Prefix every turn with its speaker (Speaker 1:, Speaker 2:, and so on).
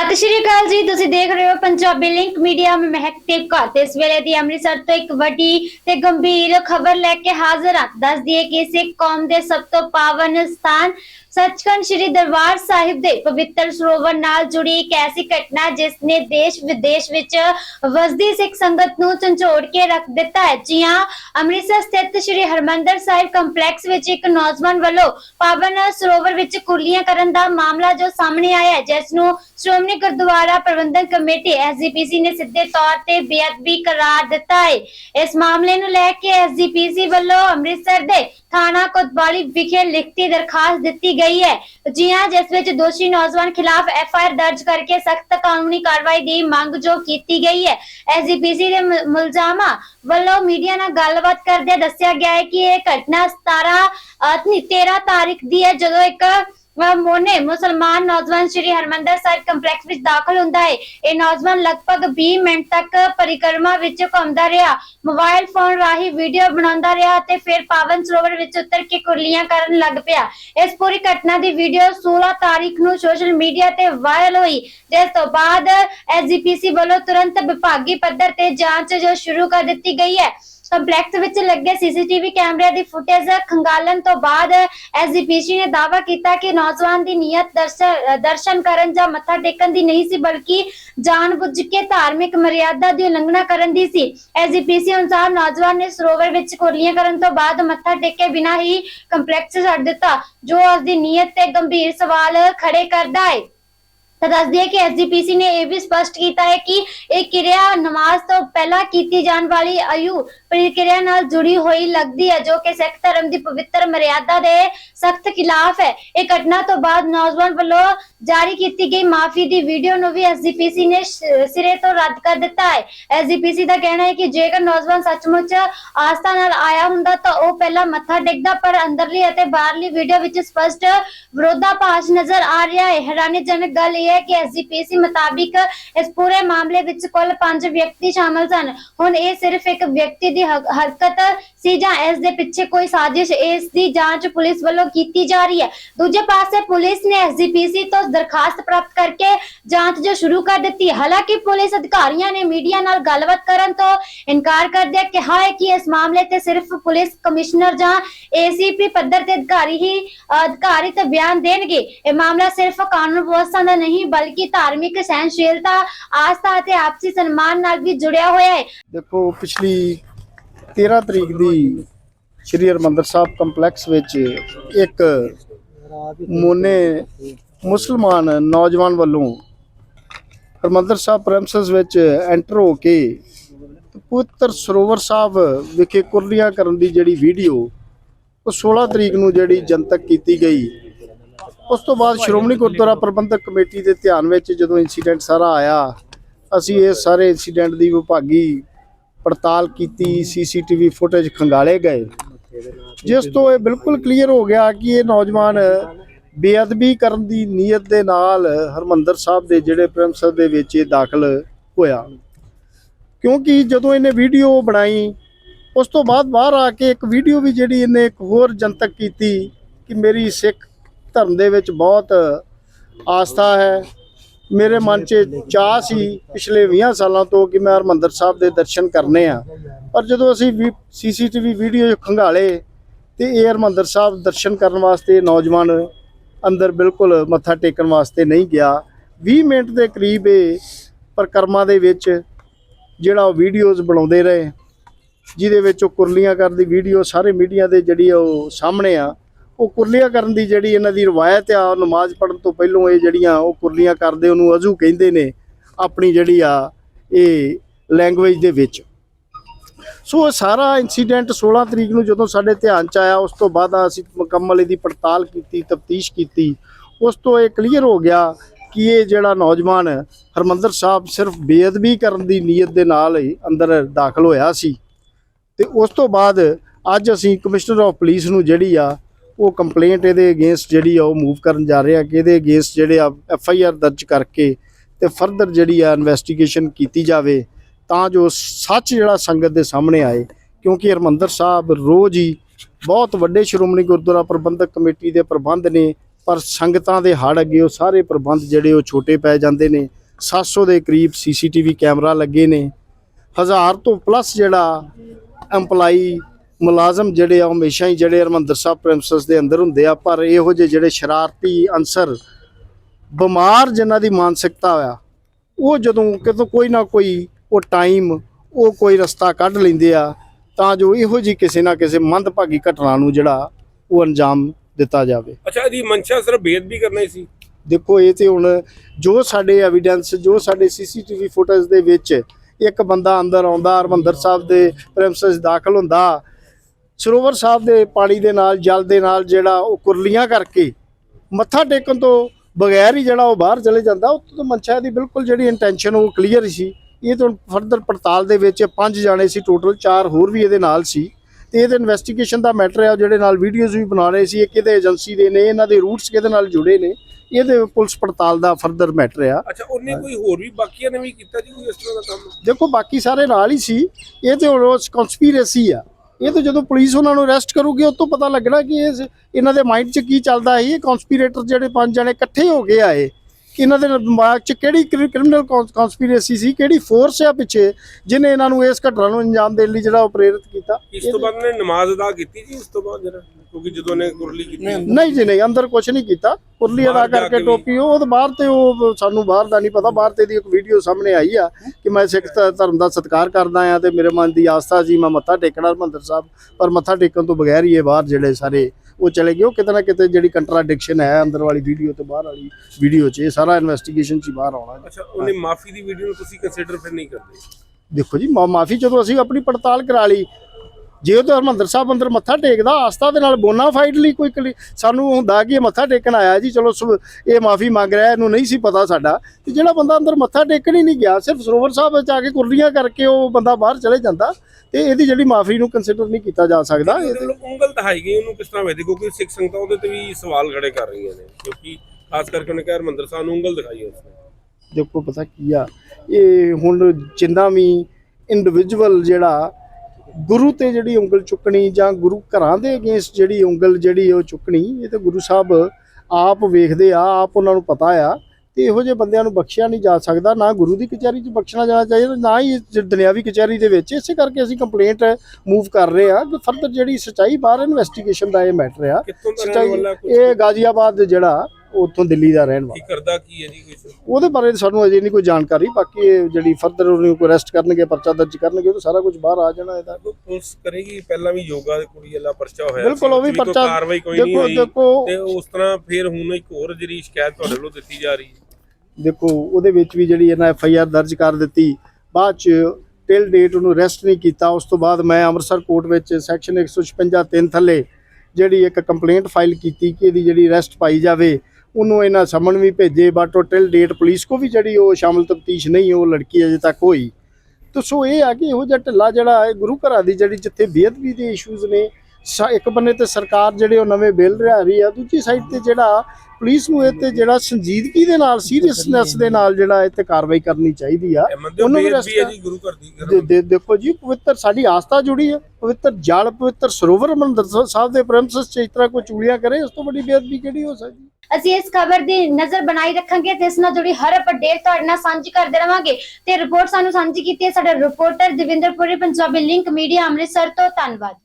Speaker 1: ਸਤਿ ਸ਼੍ਰੀ ਅਕਾਲ ਜੀ, ਤੁਸੀਂ ਦੇਖ ਰਹੇ ਹੋ ਪੰਜਾਬੀ ਲਿੰਕ ਮੀਡੀਆ ਮੈਂ ਮਹਿਕ ਟੇਕਾ ਤੇ ਇਸ ਵੇਲੇ ਦੀ ਅੰਮ੍ਰਿਤਸਰ ਤੋਂ ਇੱਕ ਵੱਡੀ ਤੇ ਗੰਭੀਰ ਖਬਰ ਲੈ ਕੇ ਹਾਜ਼ਰ ਹਾਂ। ਦੱਸ ਦਈਏ ਕਿ ਸਿੱਖ ਕੌਮ ਦੇ ਸਭ ਤੋਂ ਪਾਵਨ ਸਥਾਨ ਸੱਚਖੰਡ ਸ੍ਰੀ ਦਰਬਾਰ ਸਾਹਿਬ ਦੇ ਪਵਿੱਤਰ ਸਰੋਵਰ ਨਾਲ ਜੁੜੀ ਇੱਕ ਐਸੀ ਘਟਨਾ ਜਿਸ ਨੇ ਦੇਸ਼ ਵਿਦੇਸ਼ ਵਿੱਚ ਵਸਦੀ ਸਿੱਖ ਸੰਗਤ ਨੂੰ ਝੰਜੋੜ ਕੇ ਰੱਖ ਦਿੱਤਾ ਹੈ। ਜੀ ਹਾਂ ਅੰਮ੍ਰਿਤਸਰ ਸਥਿਤ ਸ੍ਰੀ ਹਰਮੰਦਰ ਸਾਹਿਬ ਕੰਪਲੈਕਸ ਵਿੱਚ ਇੱਕ ਨੌਜਵਾਨ ਵੱਲੋਂ ਪਾਵਨ ਸਰੋਵਰ ਵਿੱਚ ਕੁਰਲੀਆਂ ਕਰਨ ਦਾ ਮਾਮਲਾ ਜੋ ਸਾਹਮਣੇ ਆਇਆ ਹੈ, ਜਿਸ ਨੂੰ ਸ਼੍ਰੋਮਣੀ ਗੁਰਦੁਆਰਾ ਪ੍ਰਬੰਧਕ ਕਮੇਟੀ ਐਸਜੀਪੀਸੀ ਨੇ ਸਿੱਧੇ ਤੌਰ ਤੇ ਬੇਅਦਬੀ ਕਰਾਰ ਦਿੱਤਾ ਹੈ। ਇਸ ਮਾਮਲੇ ਨੂੰ ਲੈ ਕੇ ਐਸਜੀਪੀਸੀ ਵੱਲੋਂ ਅੰਮ੍ਰਿਤਸਰ ਦੇ ਥਾਣਾ ਕੋਤਵਾਲੀ ਵਿਖੇ ਲਿਖਤੀ ਦਰਖਾਸਤ ਦਿੱਤੀ ਗਈ ਹੈ। ਜੀ ਹਾਂ ਜਿਸ ਵਿੱਚ ਦੋਸ਼ੀ ਨੌਜਵਾਨ ਖਿਲਾਫ ਐਫ ਆਈ ਆਰ ਦਰਜ ਕਰਕੇ ਸਖਤ ਕਾਨੂੰਨੀ ਕਾਰਵਾਈ ਦੀ ਮੰਗ ਜੋ ਕੀਤੀ ਗਈ ਹੈ। ਐਸਜੀਪੀਸੀ ਦੇ ਮੁ- ਮੁਲਜ਼ਮਾਂ ਵੱਲੋਂ ਮੀਡੀਆ ਨਾਲ ਗੱਲਬਾਤ ਕਰਦਿਆਂ ਦੱਸਿਆ ਗਿਆ ਹੈ ਕਿ ਇਹ ਘਟਨਾ 17 ਅਹ, 13 ਤਾਰੀਖ ਦੀ ਹੈ ਜਦੋਂ ਇੱਕ ਅਹ, ਮੋਨੇ ਮੁਸਲਮਾਨ ਨੌਜਵਾਨ ਸ਼੍ਰੀ ਹਰਮੰਦਰ ਸਾਹਿਬ ਕੰਪਲੈਕਸ ਵਿੱਚ ਦਾਖਲ ਹੁੰਦਾ ਹੈ। ਇਹ ਨੌਜਵਾਨ ਲਗਭਗ 20 ਮਿੰਟ ਤੱਕ ਪਰਿਕਰਮਾ ਵਿੱਚ ਘੁੰਮਦਾ ਰਿਹਾ। ਮੋਬਾਈਲ ਫੋਨ ਰਾਹੀਂ ਵੀਡੀਓ ਬਣਾਉਂਦਾ ਰਿਹਾ ਤੇ ਫਿਰ ਪਾਵਨ ਸਰੋਵਰ ਵਿੱਚ ਉਤਰ ਕੇ ਕੁਰਲੀਆਂ ਕਰਨ ਲੱਗ ਪਿਆ। ਇਸ ਪੂਰੀ ਘਟਨਾ ਦੀ ਵੀਡੀਓ 16 ਤਾਰੀਖ ਨੂੰ ਸੋਸ਼ਲ ਮੀਡੀਆ ਤੇ ਵਾਇਰਲ ਹੋਈ। ਜਿਸ ਤੋਂ ਬਾਅਦ ਐਸਜੀਪੀਸੀ ਵੱਲੋਂ ਤੁਰੰਤ ਵਿਭਾਗੀ ਪੱਧਰ ਤੇ ਜਾਂਚ ਜੋ ਸ਼ੁਰੂ ਕਰ ਦਿੱਤੀ ਗਈ ਹੈ। ਕੰਪਲੈਕਸ ਵਿੱਚ ਲੱਗੇ ਸੀਸੀਟੀਵੀ ਕੈਮਰਿਆਂ ਦੀ ਫੁਟੇਜ ਖੰਗਾਲਣ ਤੋਂ ਬਾਅਦ ਐਸਜੀਪੀਸੀ ਨੇ ਦਾਅਵਾ ਕੀਤਾ ਕਿ ਨੌਜਵਾਨ ਦੀ ਨੀਅਤ ਦਰਸ਼ਨ ਕਰਨ ਜਾਂ ਮੱਥਾ ਟੇਕਣ ਦੀ ਨਹੀਂ ਸੀ, ਬਲਕਿ ਜਾਣਬੁੱਝ ਕੇ ਧਾਰਮਿਕ ਮਰਿਆਦਾ ਦੀ ਉਲੰਘਣਾ ਕਰਨ ਦੀ ਸੀ। ਐਸਜੀਪੀਸੀ ਅਨੁਸਾਰ ਨੌਜਵਾਨ ਨੇ ਸਰੋਵਰ ਵਿੱਚ ਕੁਰਲੀਆਂ ਕਰਨ ਤੋਂ ਬਾਅਦ ਮੱਥਾ ਟੇਕੇ ਬਿਨਾਂ ਹੀ ਕੰਪਲੈਕਸ ਛੱਡ ਦਿੱਤਾ, ਜੋ ਉਸ ਦੀ ਨੀਅਤ ਤੇ ਗੰਭੀਰ ਸਵਾਲ ਖੜੇ ਕਰਦਾ ਹੈ। ਤਾਂ ਦੱਸ ਦਈਏ ਕਿ ਐਸਜੀਪੀਸੀ ਨੇ ਇਹ ਵੀ ਸਪਸ਼ਟ ਕੀਤਾ ਹੈ ਕਿ ਇਹ ਕਿਰਿਆ ਨਮਾਜ਼ ਤੋਂ ਪਹਿਲਾਂ ਕੀਤੀ ਜਾਣ ਵਾਲੀ ਆਯੂ ਪ੍ਰਕਿਰਿਆ ਨਾਲ ਜੁੜੀ ਹੋਈ ਲੱਗਦੀ ਹੈ, ਜੋ ਕਿ ਸਿੱਖ ਧਰਮ ਦੀ ਪਵਿੱਤਰ ਮਰਿਆਦਾ ਦੇ ਸਖਤ ਖਿਲਾਫ ਹੈ। ਇਹ ਘਟਨਾ ਤੋਂ ਬਾਅਦ ਨੌਜਵਾਨ ਵੱਲੋਂ ਜਾਰੀ ਕੀਤੀ ਗਈ ਮਾਫੀ ਦੀ ਵੀਡੀਓ ਨੂੰ ਵੀ ਐਸਜੀਪੀਸੀ ਨੇ ਸਿਰੇ ਤੋਂ ਰੱਦ ਕਰ ਦਿੱਤਾ ਹੈ। ਐਸਜੀਪੀਸੀ ਦਾ ਕਹਿਣਾ ਹੈ ਕਿ ਜੇਕਰ ਨੌਜਵਾਨ ਸੱਚਮੁੱਚ ਆਸਥਾ ਨਾਲ ਆਇਆ ਹੁੰਦਾ ਤਾਂ ਉਹ ਪਹਿਲਾਂ ਮੱਥਾ ਟੇਕਦਾ, ਪਰ ਅੰਦਰਲੀ ਅਤੇ ਬਾਹਰਲੀ ਵੀਡੀਓ ਵਿੱਚ ਸਪਸ਼ਟ ਵਿਰੋਧਾਭਾਸ ਨਜ਼ਰ ਆ ਰਿਹਾ ਹੈ। ਹੈਰਾਨੀਜਨਕ ਗੱਲ ਇਹ ਹੈ ਕਿ ਐਸਜੀਪੀਸੀ ਮੁਤਾਬਿਕ ਇਸ ਪੂਰੇ ਮਾਮਲੇ ਵਿੱਚ ਕੁੱਲ 5 ਵਿਅਕਤੀ ਸ਼ਾਮਲ ਸਨ। ਹੁਣ ਇਹ ਸਿਰਫ ਇੱਕ ਵਿਅਕਤੀ ਦੀ ਹਰਕਤ ਸੀ ਜਾਂ ਇਸ ਦੇ ਪਿੱਛੇ ਕੋਈ ਸਾਜ਼ਿਸ਼ ਇਸ ਦੀ ਜਾਂਚ ਪੁਲਿਸ ਵੱਲੋਂ ਕੀਤੀ ਜਾ ਰਹੀ ਹੈ। ਦੂਜੇ ਪਾਸੇ ਪੁਲਿਸ ਨੇ ਐਸਜੀਪੀਸੀ ਤੋਂ ਦਰਖਾਸਤ ਪ੍ਰਾਪਤ ਕਰਕੇ ਜਾਂਚ ਜੋ ਸ਼ੁਰੂ ਕਰ ਦਿੱਤੀ ਹਾਲਾਂਕਿ ਪੁਲਿਸ ਅਧਿਕਾਰੀਆਂ ਨੇ ਮੀਡੀਆ ਨਾਲ ਗੱਲਬਾਤ ਕਰਨ ਤੋਂ ਇਨਕਾਰ ਕਰਦਿਆਂ ਕਿਹਾ ਹੈ ਕਿ ਇਸ ਮਾਮਲੇ ਤੇ ਸਿਰਫ ਪੁਲਿਸ ਕਮਿਸ਼ਨਰ ਜਾਂ ਏਸੀਪੀ ਪੱਧਰ ਤੇ ਅਧਿਕਾਰੀ ਹੀ ਅਧਿਕਾਰੀ ਤੇ ਬਿਆਨ ਦੇਣਗੇ। ਇਹ ਮਾਮਲਾ ਸਿਰਫ ਕਾਨੂੰਨ ਵਿਵਸਥਾ ਦਾ ਨਹੀਂ ਬਲਕਿ ਧਾਰਮਿਕ ਸਹਿਨਸ਼ੀਲਤਾ ਆਸਥਾ ਅਤੇ ਆਪਸੀ ਸਨਮਾਨ ਨਾਲ ਵੀ ਜੁੜਿਆ ਹੋਇਆ ਹੈ।
Speaker 2: ਦੇਖੋ, ਪਿਛਲੀ 13 ਤਰੀਕ ਦੀ ਸ਼੍ਰੀ ਹਰਮੰਦਰ ਸਾਹਿਬ ਕੰਪਲੈਕਸ ਵਿੱਚ ਇੱਕ ਮੋਨੇ ਮੁਸਲਮਾਨ ਨੌਜਵਾਨ ਵੱਲੋਂ ਹਰਮੰਦਰ ਸਾਹਿਬ ਪ੍ਰੈਮਿਸਸ ਵਿੱਚ ਐਂਟਰ ਹੋ ਕੇ ਪਵਿੱਤਰ ਸਰੋਵਰ ਸਾਹਿਬ ਵਿਖੇ ਕੁਰਲੀਆਂ ਕਰਨ ਦੀ ਜਿਹੜੀ ਵੀਡੀਓ ਉਹ 16 ਤਰੀਕ ਨੂੰ ਜਿਹੜੀ ਜਨਤਕ ਕੀਤੀ ਗਈ। ਉਸ ਤੋਂ ਬਾਅਦ ਸ਼੍ਰੋਮਣੀ ਗੁਰਦੁਆਰਾ ਪ੍ਰਬੰਧਕ ਕਮੇਟੀ ਦੇ ਧਿਆਨ ਵਿੱਚ ਜਦੋਂ ਇਨਸੀਡੈਂਟ ਸਾਰਾ ਆਇਆ ਅਸੀਂ ਇਸ ਸਾਰੇ ਇਨਸੀਡੈਂਟ ਦੀ ਵਿਭਾਗੀ ਪੜਤਾਲ ਕੀਤੀ ਸੀਸੀਟੀਵੀ ਫੁਟੇਜ ਖੰਗਾਲੇ ਗਏ। ਜਿਸ ਤੋਂ ਇਹ ਬਿਲਕੁਲ ਕਲੀਅਰ ਹੋ ਗਿਆ ਕਿ ਇਹ ਨੌਜਵਾਨ ਬੇਅਦਬੀ ਕਰਨ ਦੀ ਨੀਅਤ ਦੇ ਨਾਲ ਹਰਮੰਦਰ ਸਾਹਿਬ ਦੇ ਜਿਹੜੇ ਪ੍ਰਿੰਸਸ ਦੇ ਵਿੱਚ ਇਹ ਦਾਖਲ ਹੋਇਆ। ਕਿਉਂਕਿ ਜਦੋਂ ਇਹਨੇ ਵੀਡੀਓ ਬਣਾਈ ਉਸ ਤੋਂ ਬਾਅਦ ਬਾਹਰ ਆ ਕੇ ਇੱਕ ਵੀਡੀਓ ਵੀ ਜਿਹੜੀ ਇਹਨੇ ਇੱਕ ਹੋਰ ਜਨਤਕ ਕੀਤੀ ਕਿ ਮੇਰੀ ਸਿੱਖ ਧਰਮ ਦੇ ਵਿੱਚ ਬਹੁਤ ਆਸਥਾ ਹੈ। ਮੇਰੇ ਮਨ 'ਚ ਚਾਹ ਸੀ ਪਿਛਲੇ 20 ਸਾਲਾਂ ਤੋਂ ਕਿ ਮੈਂ ਹਰਮੰਦਰ ਸਾਹਿਬ ਦੇ ਦਰਸ਼ਨ ਕਰਨੇ ਆ। ਪਰ ਜਦੋਂ ਅਸੀਂ ਵੀ ਸੀਸੀਟੀਵੀ ਵੀਡੀਓ ਖੰਗਾਲੇ ਤੇ ਇਹ ਹਰਮੰਦਰ ਸਾਹਿਬ ਦਰਸ਼ਨ ਕਰਨ ਵਾਸਤੇ ਨੌਜਵਾਨ ਅੰਦਰ ਬਿਲਕੁਲ ਮੱਥਾ ਟੇਕਣ ਵਾਸਤੇ ਨਹੀਂ ਗਿਆ। 20 ਮਿੰਟ ਦੇ ਕਰੀਬ ਇਹ ਪ੍ਰਕਰਮਾ ਦੇ ਵਿੱਚ ਜਿਹੜਾ ਉਹ ਵੀਡੀਓਜ਼ ਬਣਾਉਂਦੇ ਰਹੇ, ਜਿਹਦੇ ਵਿੱਚ ਉਹ ਕੁਰਲੀਆਂ ਕਰਦੀ ਵੀਡੀਓ ਸਾਰੇ ਮੀਡੀਆ ਦੇ ਜਿਹੜੀ ਆ ਉਹ ਸਾਹਮਣੇ ਆ ਉਹ ਕੁਰਲੀਆਂ ਕਰਨ ਦੀ ਜਿਹੜੀ ਇਹਨਾਂ ਦੀ ਰਵਾਇਤ ਆ ਨਮਾਜ਼ ਪੜ੍ਹਨ ਤੋਂ ਪਹਿਲੋਂ ਇਹ ਜਿਹੜੀਆਂ ਉਹ ਕੁਰਲੀਆਂ ਕਰਦੇ, ਉਹਨੂੰ ਅਜ਼ੂ ਕਹਿੰਦੇ ਨੇ ਆਪਣੀ ਜਿਹੜੀ ਆ ਇਹ ਲੈਂਗੁਏਜ ਦੇ ਵਿੱਚ। ਸੋ ਇਹ ਸਾਰਾ ਇਨਸੀਡੈਂਟ 16 ਤਰੀਕ ਨੂੰ ਜਦੋਂ ਸਾਡੇ ਧਿਆਨ ਚ ਆਇਆ, ਉਸ ਤੋਂ ਬਾਅਦ ਅਸੀਂ ਮੁਕੰਮਲ ਇਹਦੀ ਪੜਤਾਲ ਕੀਤੀ, ਤਫਤੀਸ਼ ਕੀਤੀ। ਉਸ ਤੋਂ ਇਹ ਕਲੀਅਰ ਹੋ ਗਿਆ ਕਿ ਇਹ ਜਿਹੜਾ ਨੌਜਵਾਨ ਹਰਮੰਦਰ ਸਾਹਿਬ ਸਿਰਫ ਬੇਅਦਬੀ ਕਰਨ ਦੀ ਨੀਅਤ ਦੇ ਨਾਲ ਹੀ ਅੰਦਰ ਦਾਖਲ ਹੋਇਆ ਸੀ। ਤੇ ਉਸ ਤੋਂ ਬਾਅਦ ਅੱਜ ਅਸੀਂ ਕਮਿਸ਼ਨਰ ਆਫ ਪੁਲਿਸ ਨੂੰ ਜਿਹੜੀ ਆ ਉਹ ਕੰਪਲੇਂਟ ਇਹਦੇ ਅਗੇਂਸਟ ਜਿਹੜੀ ਆ ਉਹ ਮੂਵ ਕਰਨ ਜਾ ਰਹੇ ਆ ਕਿ ਇਹਦੇ ਅਗੇਂਸਟ ਜਿਹੜੇ ਆ ਐਫ ਆਈ ਆਰ ਦਰਜ ਕਰਕੇ ਤੇ ਫਰਦਰ ਜਿਹੜੀ ਆ ਇਨਵੈਸਟੀਗੇਸ਼ਨ ਕੀਤੀ ਜਾਵੇ, ਤਾਂ ਜੋ ਸੱਚ ਜਿਹੜਾ ਸੰਗਤ ਦੇ ਸਾਹਮਣੇ ਆਏ। ਕਿਉਂਕਿ ਹਰਮੰਦਰ ਸਾਹਿਬ ਰੋਜ਼ ਹੀ ਬਹੁਤ ਵੱਡੇ ਸ਼੍ਰੋਮਣੀ ਗੁਰਦੁਆਰਾ ਪ੍ਰਬੰਧਕ ਕਮੇਟੀ ਦੇ ਪ੍ਰਬੰਧ ਨੇ, ਪਰ ਸੰਗਤਾਂ ਦੇ ਹੜ ਅੱਗੇ ਉਹ ਸਾਰੇ ਪ੍ਰਬੰਧ ਜਿਹੜੇ ਉਹ ਛੋਟੇ ਪੈ ਜਾਂਦੇ ਨੇ। 700 ਦੇ ਕਰੀਬ ਸੀਸੀਟੀਵੀ ਕੈਮਰਾ ਲੱਗੇ ਨੇ। ਹਜ਼ਾਰ ਤੋਂ ਪਲੱਸ ਜਿਹੜਾ EMPLOYE ਮੁਲਾਜ਼ਮ ਜਿਹੜੇ ਆ ਹਮੇਸ਼ਾ ਹੀ ਜਿਹੜੇ ਹਰਿਮੰਦਰ ਸਾਹਿਬ ਪ੍ਰੈਮਿਸਸ ਦੇ ਅੰਦਰ ਹੁੰਦੇ ਆ ਪਰ ਇਹੋ ਜਿਹੇ ਜਿਹੜੇ ਸ਼ਰਾਰਤੀ ਅਨਸਰ ਬਿਮਾਰ ਜਿਨ੍ਹਾਂ ਦੀ ਮਾਨਸਿਕਤਾ ਆ ਉਹ ਜਦੋਂ ਕਿਤੋਂ ਕੋਈ ਨਾ ਕੋਈ ਉਹ ਟਾਈਮ ਉਹ ਕੋਈ ਰਸਤਾ ਕੱਢ ਲੈਂਦੇ ਆ ਤਾਂ ਜੋ ਇਹੋ ਜੀ ਕਿਸੇ ਨਾ ਕਿਸੇ ਮੰਦਭਾਗੀ ਘਟਨਾ ਨੂੰ ਜਿਹੜਾ ਉਹ ਅੰਜਾਮ ਦਿੱਤਾ ਜਾਵੇ।
Speaker 3: ਅੱਛਾ ਇਹਦੀ ਮਨਸ਼ਾ ਸਿਰਫ ਬੇਅਦਬੀ ਕਰਨਾ ਹੀ ਸੀ।
Speaker 2: ਦੇਖੋ ਇਹ ਤੇ ਹੁਣ ਜੋ ਸਾਡੇ ਐਵੀਡੈਂਸ ਜੋ ਸਾਡੇ ਸੀਸੀਟੀਵੀ ਫੁਟੇਜ ਦੇ ਵਿੱਚ ਇੱਕ ਬੰਦਾ ਅੰਦਰ ਆਉਂਦਾ ਹਰਮੰਦਰ ਸਾਹਿਬ ਦੇ ਪ੍ਰੈਮਿਸਸ ਦਾਖਲ ਹੁੰਦਾ ਸਰੋਵਰ ਸਾਹਿਬ ਦੇ ਪਾਣੀ ਦੇ ਨਾਲ ਜਲ ਦੇ ਨਾਲ ਜਿਹੜਾ ਉਹ ਕੁਰਲੀਆਂ ਕਰਕੇ ਮੱਥਾ ਟੇਕਣ ਤੋਂ ਬਗੈਰ ਹੀ ਜਿਹੜਾ ਉਹ ਬਾਹਰ ਚਲੇ ਜਾਂਦਾ ਉਹ ਤੋਂ ਮਨਸ਼ਾ ਦੀ ਬਿਲਕੁਲ ਜਿਹੜੀ ਇੰਟੈਂਸ਼ਨ ਉਹ ਕਲੀਅਰ ਸੀ। ਇਹ ਤੋਂ ਫਰਦਰ ਪੜਤਾਲ ਦੇ ਵਿੱਚ ਪੰਜ ਜਾਣੇ ਸੀ ਟੋਟਲ ਚਾਰ ਹੋਰ ਵੀ ਇਹਦੇ ਨਾਲ ਸੀ। ਤੇ ਇਹਦੇ ਇਨਵੈਸਟੀਗੇਸ਼ਨ ਦਾ ਮੈਟਰ ਹੈ ਜਿਹੜੇ ਨਾਲ ਵੀਡੀਓਜ਼ ਵੀ ਬਣਾ ਰਹੇ ਸੀ ਇਹ ਕਿਹਦੇ ਏਜੰਸੀ ਦੇ ਨੇ ਇਹਨਾਂ ਦੇ ਰੂਟਸ ਕਿਹਦੇ ਨਾਲ ਜੁੜੇ ਨੇ ਇਹਦੇ ਪੁਲਿਸ ਪੜਤਾਲ ਦਾ ਫਰਦਰ ਮੈਟਰ ਆ।
Speaker 3: ਅੱਛਾ ਉਹਨੇ ਕੋਈ ਹੋਰ ਵੀ ਬਾਕੀਆਂ ਨੇ ਵੀ ਕੀਤਾ ਜੀ ਕੋਈ ਇਸ ਤਰ੍ਹਾਂ ਦਾ ਕੰਮ?
Speaker 2: ਦੇਖੋ ਬਾਕੀ ਸਾਰੇ ਨਾਲ ਹੀ ਸੀ। ਇਹ ਤੇ ਉਸ ਕਨਸਪੀਰੇਸੀ ਆ। ਇਹ ਤਾਂ ਜਦੋਂ ਪੁਲਿਸ ਉਹਨਾਂ ਨੂੰ ਅਰੈਸਟ ਕਰੂਗੀ ਉਹ ਤੋਂ ਪਤਾ ਲੱਗਣਾ ਕਿ ਇਹ ਇਹਨਾਂ ਦੇ ਮਾਈਂਡ 'ਚ ਕੀ ਚੱਲਦਾ ਹੈ ਇਹ ਕਨਸਪੀਰੇਟਰ ਜਿਹੜੇ ਪੰਜ ਜਣੇ ਇਕੱਠੇ ਹੋ ਕੇ ਆਏ। ਇਹਨਾਂ ਦੇ ਦਿਮਾਗ 'ਚ ਕਿਹੜੀ ਕ੍ਰਿਮੀਨਲ ਕਨਸਪੀਰੇਸੀ ਸੀ ਕਿਹੜੀ ਫੋਰਸ ਆ ਪਿੱਛੇ ਜਿਹਨੇ ਇਹਨਾਂ ਨੂੰ ਇਸ ਘਟਨਾ ਨੂੰ ਅੰਜਾਮ ਦੇਣ ਲਈ ਜਿਹੜਾ ਉਹ ਪ੍ਰੇਰਿਤ ਕੀਤਾ?
Speaker 3: ਇਸ ਤੋਂ ਬਾਅਦ ਨੇ ਨਮਾਜ਼ ਅਦਾ ਕੀਤੀ ਜੀ ਇਸ ਤੋਂ ਬਾਅਦ ਜਿਹੜਾ? ਕਿਉਂਕਿ ਜਦੋਂ ਨੇ ਕੁਰਲੀ ਕੀਤੀ
Speaker 2: ਨਹੀਂ ਜੀ ਨਹੀਂ ਅੰਦਰ ਕੁਝ ਨਹੀਂ ਕੀਤਾ। ਕੁਰਲੀ ਅਦਾ ਕਰਕੇ
Speaker 3: ਕੇ
Speaker 2: ਟੋਪੀ ਉਹ ਤਾਂ ਬਾਹਰ ਤੇ ਉਹ ਸਾਨੂੰ ਬਾਹਰ ਦਾ ਨਹੀਂ ਪਤਾ। ਬਾਹਰ ਤੇ ਦੀ ਇੱਕ ਵੀਡੀਓ ਸਾਹਮਣੇ ਆਈ ਆ ਕਿ ਮੈਂ ਸਿੱਖ ਧਰਮ ਦਾ ਸਤਿਕਾਰ ਕਰਦਾ ਆ ਤੇ ਮੇਰੇ ਮਨ ਦੀ ਆਸਥਾ ਜੀ ਮੈਂ ਮੱਥਾ ਟੇਕਣਾ ਹਰਿਮੰਦਰ ਸਾਹਿਬ ਪਰ ਮੱਥਾ ਟੇਕਣ ਤੋਂ ਬਗੈਰ ਹੀ ਇਹ ਬਾਹਰ ਜਿਹੜੇ ਸਾਰੇ ਉਹ ਚਲੇ ਗਏ। ਉਹ ਕਿਤੇ ਨਾ ਕਿਤੇ ਜਿਹੜੀ ਕੰਟਰਾਡਿਕਸ਼ਨ ਹੈ ਅੰਦਰ ਵਾਲੀ ਵੀਡੀਓ ਤੇ ਬਾਹਰ ਵਾਲੀ ਵੀਡੀਓ 'ਚ ਇਹ ਸਾਰਾ ਇਨਵੈਸਟੀਗੇਸ਼ਨ 'ਚ ਹੀ ਬਾਹਰ ਆਉਣਾ
Speaker 3: ਅੱਛਾ ਉਹਨੇ ਮਾਫੀ ਦੀ ਵੀਡੀਓ ਨੂੰ ਤੁਸੀਂ ਕੰਸੀਡਰ ਫਿਰ ਨਹੀਂ ਕਰਦੇ?
Speaker 2: ਦੇਖੋ ਜੀ ਮਾਫੀ ਜਦੋਂ ਅਸੀਂ ਆਪਣੀ ਪੜਤਾਲ ਕਰਾ ਲਈ ਜੇ ਉਹ ਤਾਂ ਹਰਮੰਦਰ ਸਾਹਿਬ ਅੰਦਰ ਮੱਥਾ ਟੇਕਦਾ ਆਸਥਾ ਦੇ ਨਾਲ ਬੋਨਾਫਾਈਡ ਲਈ ਕੋਈ ਸਾਨੂੰ ਹੁੰਦਾ ਕਿ ਇਹ ਮੱਥਾ ਟੇਕਣ ਆਇਆ ਜੀ ਚਲੋ ਇਹ ਮਾਫੀ ਮੰਗ ਰਿਹਾ ਇਹਨੂੰ ਨਹੀਂ ਸੀ ਪਤਾ ਸਾਡਾ। ਤੇ ਜਿਹੜਾ ਬੰਦਾ ਅੰਦਰ ਮੱਥਾ ਟੇਕਣ ਹੀ ਨਹੀਂ ਗਿਆ ਸਿਰਫ ਸਰੋਵਰ ਸਾਹਿਬ ਵਿੱਚ ਆ ਕੇ ਕੁਰਲੀਆਂ ਕਰਕੇ ਉਹ ਬੰਦਾ ਬਾਹਰ ਚਲੇ ਜਾਂਦਾ ਤੇ ਇਹਦੀ ਜਿਹੜੀ ਮਾਫੀ ਨੂੰ ਕੰਸੀਡਰ ਨਹੀਂ ਕੀਤਾ ਜਾ ਸਕਦਾ
Speaker 3: ਉਂਗਲ ਦਿਖਾਈ ਗਈ ਉਹਨੂੰ ਕਿਸ ਤਰ੍ਹਾਂ ਵੇਖਦੇ ਕਿਉਂਕਿ ਸਿੱਖ ਸੰਗਤਾਂ ਉਹਦੇ ਤੇ ਵੀ ਸਵਾਲ ਖੜੇ ਕਰ ਰਹੀਆਂ ਨੇ ਕਿਉਂਕਿ ਖਾਸ ਕਰਕੇ ਉਹਨੇ ਕਿਹਾ ਹਰਮੰਦਰ ਸਾਹਿਬ ਨੂੰ ਉਂਗਲ ਦਿਖਾਈ ਉਸਨੇ
Speaker 2: ਦੇਖੋ ਪਤਾ ਕੀ ਆ ਇਹ ਹੁਣ ਜਿੰਨਾ ਵੀ ਇੰਡੀਵਿਜੂਅਲ ਜਿਹੜਾ ਗੁਰੂ ਤੇ ਜਿਹੜੀ ਉਂਗਲ ਚੁੱਕਣੀ ਜਾਂ ਗੁਰੂ ਘਰਾਂ ਦੇ ਅਗੇਂਸਟ ਜਿਹੜੀ ਉਂਗਲ ਜਿਹੜੀ ਉਹ ਚੁੱਕਣੀ ਇਹ ਤੇ ਗੁਰੂ ਸਾਹਿਬ ਆਪ ਵੇਖਦੇ ਆ ਆਪ ਉਹਨਾਂ ਨੂੰ ਪਤਾ ਆ ਤੇ ਇਹੋ ਜਿਹੇ ਬੰਦਿਆਂ ਨੂੰ ਬਖਸ਼ਿਆ ਨਹੀਂ ਜਾ ਸਕਦਾ ਨਾ ਗੁਰੂ ਦੀ ਕਚਹਿਰੀ 'ਚ ਬਖਸ਼ਣਾ ਜਾਣਾ ਚਾਹੀਦਾ ਨਾ ਹੀ ਦੁਨਿਆਵੀ ਕਚਹਿਰੀ ਦੇ ਵਿੱਚ। ਇਸੇ ਕਰਕੇ ਅਸੀਂ ਕੰਪਲੇਂਟ ਮੂਵ ਕਰ ਰਹੇ ਆ ਕਿ ਫਰਦਰ ਜਿਹੜੀ ਸਚਾਈ ਬਾਹਰ ਇਨਵੈਸਟੀਗੇਸ਼ਨ ਦਾ ਇਹ ਮੈਟਰ ਆ। ਸਚਾਈ ਇਹ ਗਾਜ਼ੀਆਬਾਦ ਜਿਹੜਾ ਉੱਥੋਂ ਦਿੱਲੀ ਦਾ ਰਹਿਣ ਵਾਲਾ।
Speaker 3: ਕੀ ਕਰਦਾ ਕੀ ਹੈ ਜੀ ਕੁਛ
Speaker 2: ਉਹਦੇ ਬਾਰੇ ਸਾਨੂੰ ਅਜੇ ਨਹੀਂ ਕੋਈ ਜਾਣਕਾਰੀ ਬਾਕੀ ਇਹ ਜਿਹੜੀ ਫਰਦਰ ਉਹਨੂੰ ਕੋਈ ਅਰੈਸਟ ਕਰਨਗੇ ਪਰਚਾ ਦਰਜ ਕਰਨਗੇ ਉਹ ਤਾਂ ਸਾਰਾ ਕੁਝ ਬਾਹਰ ਆ ਜਾਣਾ ਇਹਦਾ।
Speaker 3: ਪੁਲਿਸ ਕਰੇਗੀ ਪਹਿਲਾਂ ਵੀ ਯੋਗਾ ਦੇ ਕੁੜੀ ਵਾਲਾ ਪਰਚਾ ਹੋਇਆ
Speaker 2: ਬਿਲਕੁਲ, ਉਹ ਵੀ
Speaker 3: ਕੋਈ
Speaker 2: ਪਰਚਾ-
Speaker 3: ਕਾਰਵਾਈ ਕੋਈ ਨਹੀਂ
Speaker 2: ਦੇਖੋ
Speaker 3: ਹੋਈ।
Speaker 2: ਦੇਖੋ
Speaker 3: ਤੇ ਉਸ ਤਰ੍ਹਾਂ ਫਿਰ ਹੁਣ ਇੱਕ ਹੋਰ ਜਿਹੜੀ ਸ਼ਿਕਾਇਤ ਤੁਹਾਡੇ ਵੱਲੋਂ ਦਿੱਤੀ ਜਾ ਰਹੀ ਹੈ।
Speaker 2: ਦੇਖੋ ਉਹਦੇ ਵਿੱਚ ਵੀ ਜਿਹੜੀ ਇਹਨਾਂ ਐਫ ਆਈ ਆਰ ਦਰਜ ਕਰ ਦਿੱਤੀ ਬਾਅਦ ਚ ਟਿਲ ਡੇਟ ਉਹਨੂੰ ਅਰੈਸਟ ਨਹੀਂ ਕੀਤਾ ਉਸ ਤੋਂ ਬਾਅਦ ਮੈਂ ਅੰਮ੍ਰਿਤਸਰ ਕੋਰਟ ਵਿੱਚ ਸੈਕਸ਼ਨ 156 3 ਥੱਲੇ ਜਿਹੜੀ ਇੱਕ ਕੰਪਲੇਂਟ ਫਾਈਲ ਕੀਤੀ ਕਿ ਇਹਦੀ ਜਿਹੜੀ ਅਰੈਸਟ ਪਾਈ ਜਾਵੇ ਉਹਨੂੰ ਇਹਨਾਂ ਸਮਨ ਵੀ ਭੇਜੇ ਬਟ ਉਹ ਟਿਲ ਡੇਟ ਪੁਲਿਸ ਕੋ ਵੀ ਜਿਹੜੀ ਉਹ ਸ਼ਾਮਲ ਤਫਤੀਸ਼ ਨਹੀਂ ਉਹ ਲੜਕੀ ਅਜੇ ਤੱਕ ਹੋਈ। ਤੋ ਸੋ ਇਹ ਆ ਕਿ ਇਹੋ ਜਿਹਾ ਢਿੱਲਾ ਜਿਹੜਾ ਹੈ ਗੁਰੂ ਘਰਾਂ ਦੀ ਜਿਹੜੀ ਜਿੱਥੇ ਬੇਅਦਬੀ ਦੇ ਇਸ਼ੂਜ਼ ਨੇ ਇੱਕ ਬੰਨੇ ਤੇ ਸਰਕਾਰ ਜਿਹੜੇ ਉਹ ਨਵੇਂ ਬਿੱਲ ਲਿਆ ਰਹੀ ਆ ਦੂਜੀ ਸਾਈਡ ਤੇ ਜਿਹੜਾ ਪੁਲਿਸ ਨੂੰ ਇਹ ਤੇ ਜਿਹੜਾ ਸੰਜੀਦਗੀ ਦੇ ਨਾਲ ਸੀਰੀਅਸਨੈਸ ਦੇ ਨਾਲ ਜਿਹੜਾ ਇਹ ਤੇ ਕਾਰਵਾਈ ਕਰਨੀ ਚਾਹੀਦੀ ਆ ਉਹਨੂੰ ਵੀ ਰਸਤਾ-
Speaker 3: ਜੀ ਗੁਰੂ ਘਰ
Speaker 2: ਦੀ ਦੇਖੋ ਜੀ ਪਵਿੱਤਰ ਸਾਡੀ ਆਸਥਾ ਜੁੜੀ ਹੈ ਪਵਿੱਤਰ ਜਲ ਪਵਿੱਤਰ ਸਰੋਵਰ ਮੰਦਰ ਸਾਹਿਬ- ਸਾਹਿਬ ਦੇ ਪ੍ਰੈਮਿਸਸ 'ਚ ਇਸ ਤਰ੍ਹਾਂ ਕੋਈ ਚੂੜੀਆਂ ਕਰੇ ਉਸ ਤੋਂ ਵੱਡੀ ਬੇਅਦਬੀ ਕਿਹੜੀ ਹੋ ਸਕਦੀ?
Speaker 1: ਅਸੀਂ ਇਸ ਖਬਰ ਦੀ ਨਜ਼ਰ ਬਣਾਈ ਰੱਖਾਂਗੇ ਤੇ ਇਸ ਨਾਲ ਜੁੜੀ ਹਰ ਅਪਡੇਟ ਤੁਹਾਡੇ ਨਾਲ ਸਾਂਝੀ ਕਰਦੇ ਰਵਾਂਗੇ। ਤੇ ਰਿਪੋਰਟ ਸਾਨੂੰ ਸਾਂਝੀ ਕੀਤੀ ਹੈ ਸਾਡੇ reporter Davinderpuri Punjabi link media Amritsar ਤੋਂ। ਧੰਨਵਾਦ।